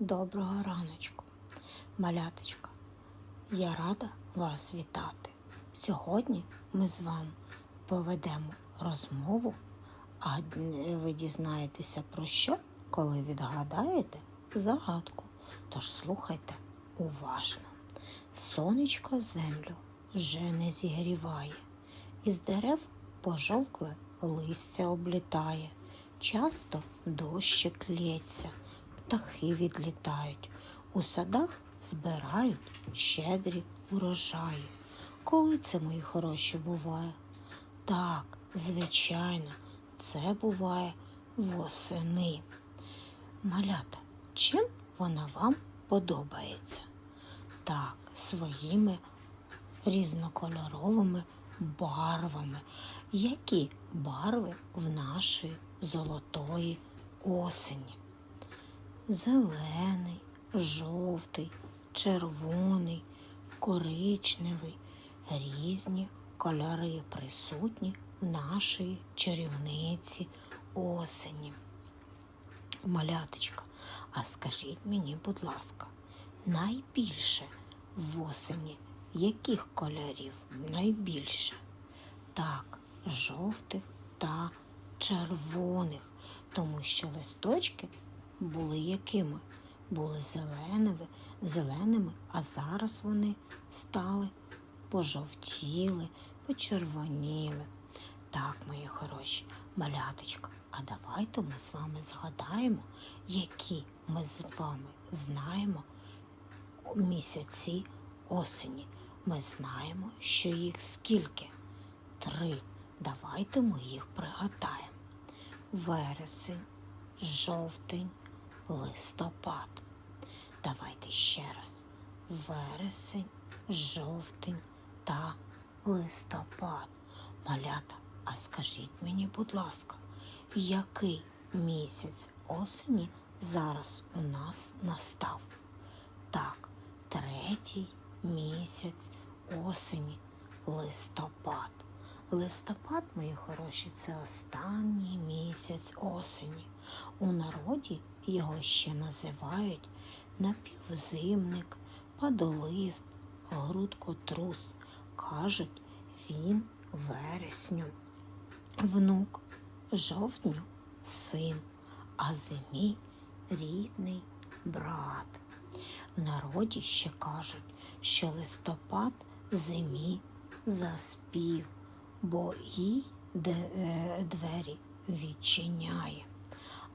доброго раночку. Маляточка, я рада вас вітати. Сьогодні ми з вами поведемо розмову, а ви дізнаєтеся про що, коли відгадаєте загадку. Тож слухайте уважно. Сонечко землю вже не зігріває, із дерев пожовкле листя облітає. Часто дощик лється, птахи відлітають, у садах збирають щедрі урожаї. Коли це, мої хороші, буває? Так, звичайно, це буває восени. Малята, чим вона вам подобається? Так, своїми різнокольоровими барвами. Які барви в нашої золотої осені? Зелений, жовтий, червоний, коричневий, різні кольори присутні в нашій чарівниці осені. Маляточка, а скажіть мені, будь ласка, найбільше в осені яких кольорів найбільше? Так, жовтих та червоних, тому що листочки були якими? Були зеленими, зеленими, а зараз вони стали пожовтіли, почервоніли. Так, мої хороші, маляточка, а давайте ми з вами згадаємо, які ми з вами знаємо місяці осені. Ми знаємо, що їх скільки? Три. Давайте ми їх пригадаємо. Вересень, жовтень, листопад. Давайте ще раз. Вересень, жовтень та листопад. Малята, а скажіть мені, будь ласка, який місяць осені зараз у нас настав? Так, третій місяць осені, листопад. Листопад, мої хороші, це останній місяць осені. У народі його ще називають напівзимник, падолист, грудкотрус. Кажуть, він вересню, внук, жовтню син, а зимі рідний брат. В народі ще кажуть, що листопад зимі заспів, бо їй е, двері відчиняє.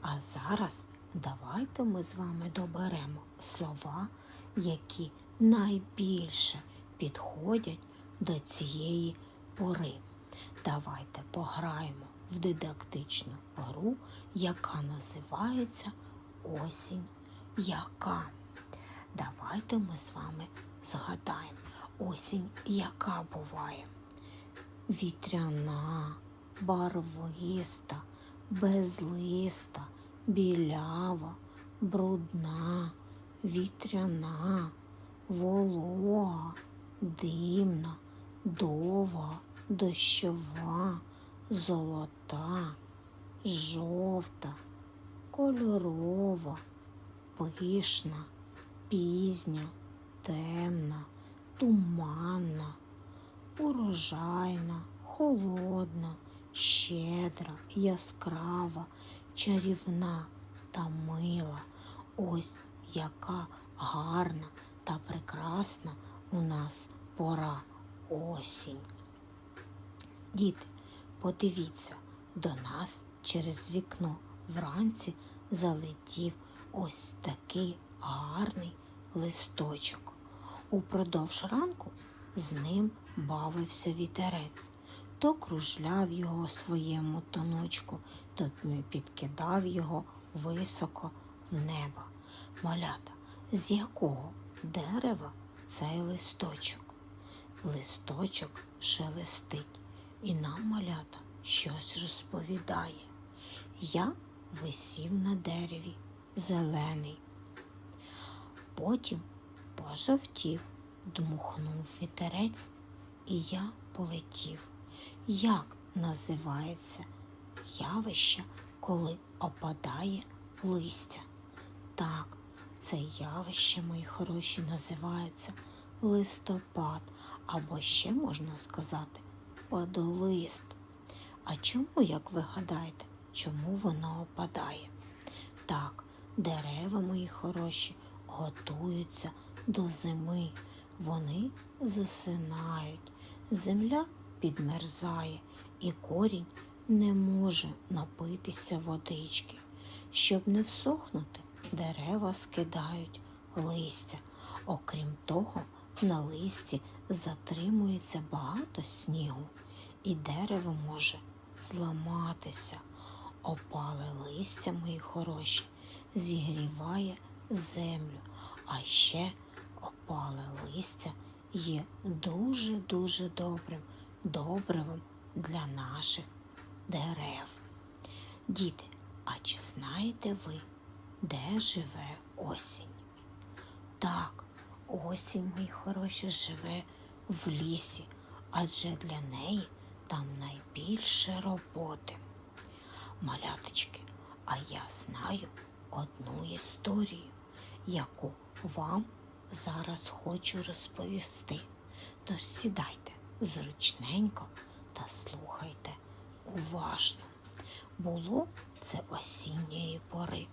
А зараз давайте ми з вами доберемо слова, які найбільше підходять до цієї пори. Давайте пограємо в дидактичну гру, яка називається Осінь яка. Давайте ми з вами згадаємо осінь, яка буває. Вітряна, барвиста, безлиста, білява, брудна, вітряна, волога, димна, довга, дощова, золота, жовта, кольорова, пишна, пізня, темна, туманна, урожайна, холодна, щедра, яскрава, чарівна та мила. Ось яка гарна та прекрасна у нас пора осінь. Діти, подивіться, до нас через вікно вранці залетів ось такий гарний листочок. Упродовж ранку з ним бавився вітерець, то кружляв його своєму тоночку, то підкидав його високо в небо. Малята, з якого дерева цей листочок? Листочок шелестить, і нам малята щось розповідає. Я висів на дереві зелений. Потім пожовтів, дмухнув вітерець, і я полетів. Як називається явище, коли опадає листя? Так, Це явище, мої хороші, називається листопад, або ще можна сказати падолист. А чому, як ви гадаєте, чому воно опадає? Так, дерева, мої хороші, готуються до зими. Вони засинають, земля підмерзає, і корінь не може напитися водички. Щоб не всохнути, дерева скидають листя. Окрім того, на листі затримується багато снігу, і дерево може зламатися. Опале листя, мої хороші, зігріває землю, а ще опале листя є дуже-дуже добрим добривом для наших дерев. Діти, а чи знаєте ви, де живе осінь? Так, осінь, мої хороші, живе в лісі, адже для неї там найбільше роботи. Маляточки, а я знаю одну історію, яку вам зараз хочу розповісти. Тож сідайте зручненько та слухайте уважно. Було це осінньої пори.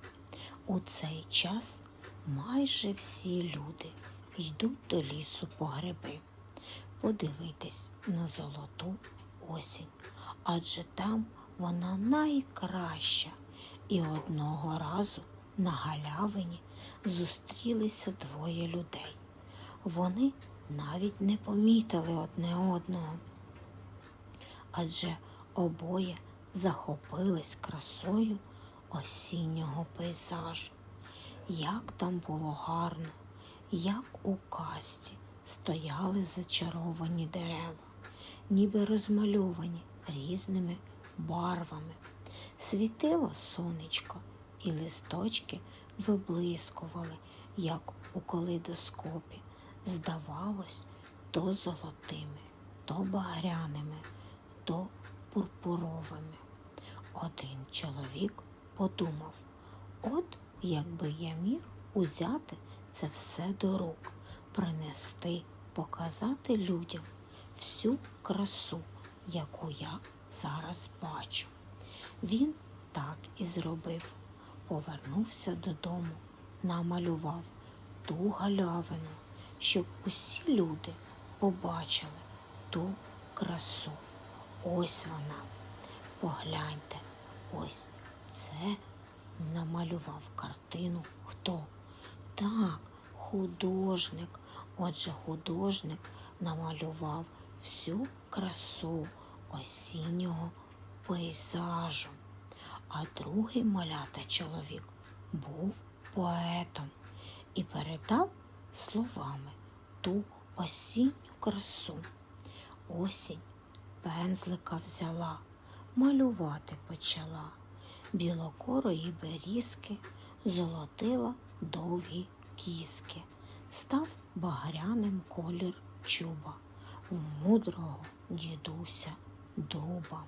У цей час майже всі люди йдуть до лісу по гриби, подивитись на золоту осінь, адже там вона найкраща. І одного разу на галявині зустрілися двоє людей. Вони навіть не помітили одне одного, адже обоє захопились красою осіннього пейзажу. Як там було гарно, як у касті стояли зачаровані дерева, ніби розмальовані різними барвами. Світило сонечко, і листочки виблискували, як у калейдоскопі. Здавалось, то золотими, то багряними, то пурпуровими. Один чоловік подумав, от якби я міг узяти це все до рук, принести, показати людям всю красу, яку я зараз бачу. Він так і зробив. Повернувся додому, намалював ту галявину, щоб усі люди побачили ту красу. Ось вона. Погляньте, ось це намалював картину хто? Так, художник. Отже, художник намалював всю красу осіннього пейзажу. А другий малята чоловік був поетом і передав словами ту осінню красу. Осінь пензлика взяла, малювати почала. Білокорої берізки золотила довгі кіски, став багряним колір чуба, в мудрого дідуся дуба.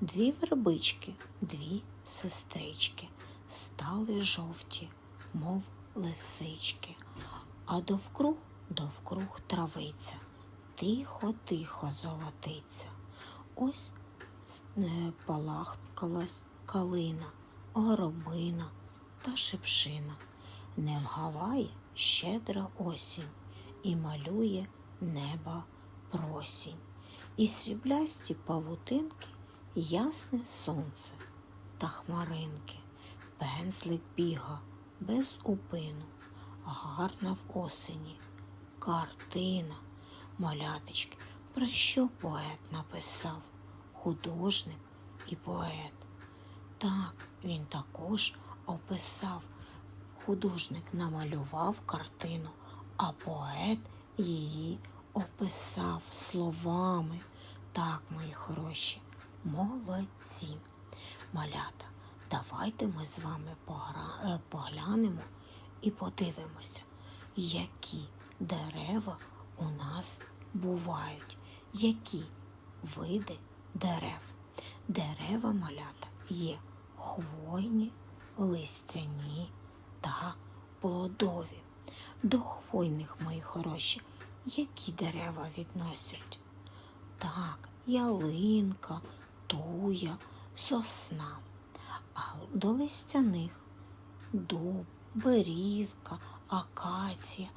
Дві вербички, дві сестрички, стали жовті, мов лисички, а довкруг довкруг травиця, тихо, тихо золотиться. Ось палахкалась калина, горобина та шипшина. Не вгаває щедра осінь і малює неба просінь. І сріблясті павутинки, ясне сонце та хмаринки, пензлик біга без упину, гарна в осені, картина, маляточки, про що поет написав, художник і поет. Так, він також описав. Художник намалював картину, а поет її описав словами. Так, мої хороші, молодці. Малята, давайте ми з вами е, поглянемо і подивимося, які дерева у нас бувають, які види дерев. Дерева малята є хвойні, листяні та плодові. До хвойних, мої хороші, які дерева відносять? Так, ялинка, туя, сосна. А до листяних дуб, берізка, акація,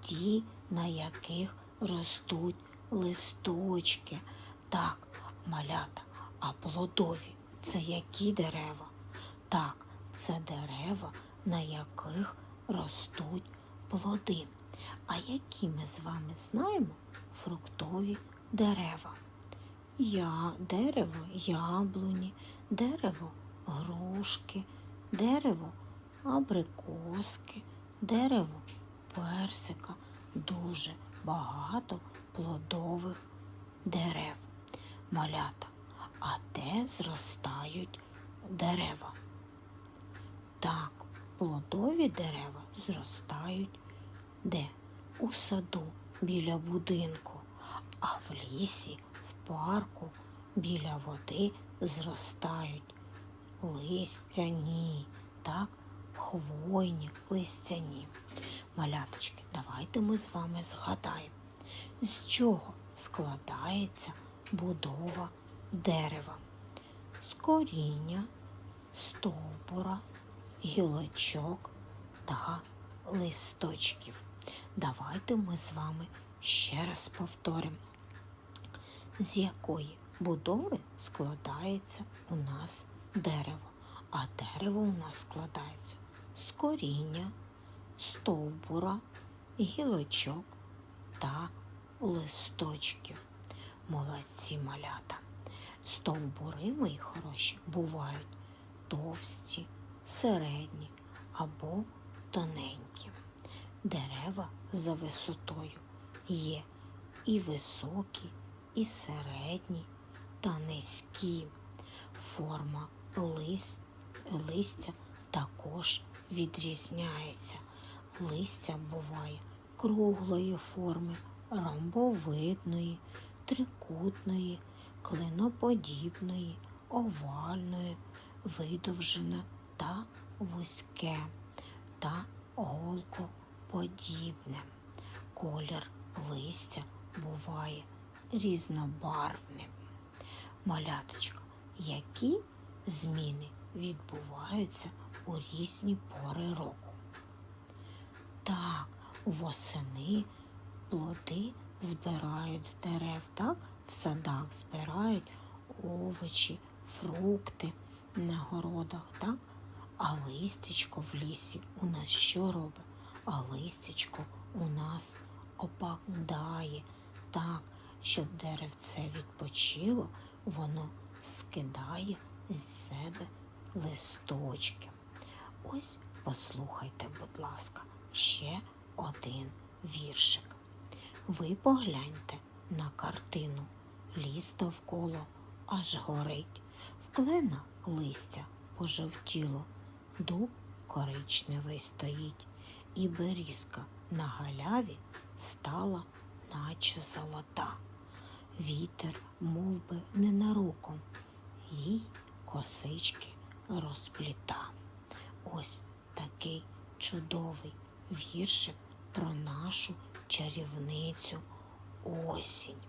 ті, на яких ростуть листочки. Так, малята, а плодові це які дерева? Так, це дерева, на яких ростуть плоди. А які ми з вами знаємо фруктові дерева? Я, дерево яблуні, дерево грушки, дерево абрикоски, дерево персика, дуже багато плодових дерев. Малята, а де зростають дерева? Так, плодові дерева зростають де? У саду біля будинку, а в лісі, в парку біля води зростають листяні, так, хвойні листяні. Маляточки, давайте ми з вами згадаємо, з чого складається будова дерева. З коріння, стовбура, гілочок та листочків. Давайте ми з вами ще раз повторимо, з якої будови складається у нас дерево. А дерево у нас складається з коріння, стовбура, гілочок та листочків. Молодці малята. Стовбури, мої хороші, бувають товсті, середні або тоненькі. Дерева за висотою є і високі, і середні та низькі. Форма лист, листя також відрізняється. Листя буває круглої форми, ромбовидної, трикутної, клиноподібної, овальної, видовжене та вузьке та голкоподібне. Колір листя буває різнобарвним. Маляточка, які зміни відбуваються у різні пори року? Так, восени плоди збирають з дерев, так, в садах збирають овочі, фрукти на городах, так? А листячко в лісі у нас що робить? А листячко у нас опадає так, щоб деревце відпочило, воно скидає з себе листочки. Ось послухайте, будь ласка, ще один віршик. Ви погляньте на картину. Ліс довкола аж горить, вклена листя пожовтіло, дуб коричневий стоїть, і берізка на галяві стала, наче золота. Вітер мов би, ненароком, їй косички розпліта. Ось такий чудовий віршик про нашу чарівницю осінь.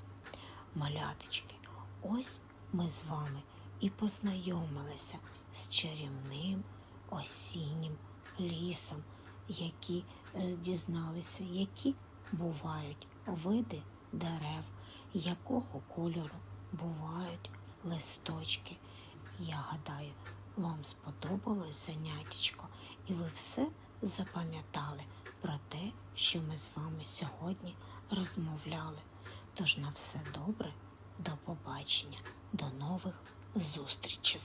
Маляточки, ось ми з вами і познайомилися з чарівним осіннім лісом, які е, дізналися, які бувають види дерев, якого кольору бувають листочки. Я гадаю, вам сподобалось заняттячко, і ви все запам'ятали про те, що ми з вами сьогодні розмовляли. Тож на все добре, до побачення, до нових зустрічей.